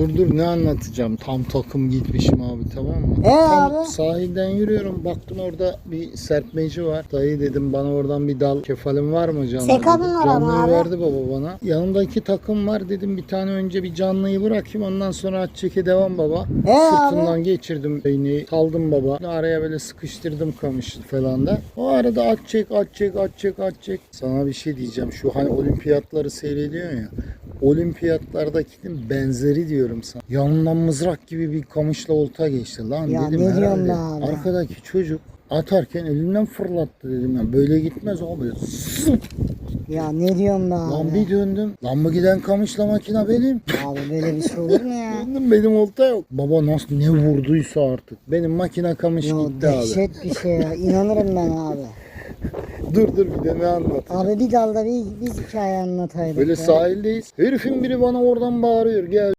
Dur dur ne anlatacağım. Tam takım gitmişim abi tamam mı? E Tam abi? sahilden yürüyorum. Baktım orada bir serpmeci var. Dayı dedim bana oradan bir dal kefalin var mı canlı? Sekabın var Canlıyı abi. verdi baba bana. Yanımdaki takım var dedim bir tane önce bir canlıyı bırakayım ondan sonra at çeke devam baba. E abi? Sırtından geçirdim beyni. Saldım baba. Araya böyle sıkıştırdım kamışı falan da. O arada at çek at çek at çek at çek. Sana bir şey diyeceğim. Şu hani olimpiyatları seyrediyorsun ya. Olimpiyatlardakinin benzeri diyorum sana. Yanından mızrak gibi bir kamışla olta geçti. Lan Ya dedim ne herhalde abi? arkadaki çocuk atarken elinden fırlattı dedim ya. Böyle gitmez zıp. Ya ne diyorsun abi? Lan bir döndüm. Lan bu giden kamışla makine benim. Abi böyle bir şey olur mu ya? Döndüm benim olta yok. Baba nasıl ne vurduysa artık. Benim makine kamış Ya gitti abi. dehşet bir şey ya. İnanırım ben abi. Dur dur bir de ne anlat. Abi bir dalda bir, bir hikaye anlataydık Böyle ya. sahildeyiz. Herifin biri bana oradan bağırıyor. Gel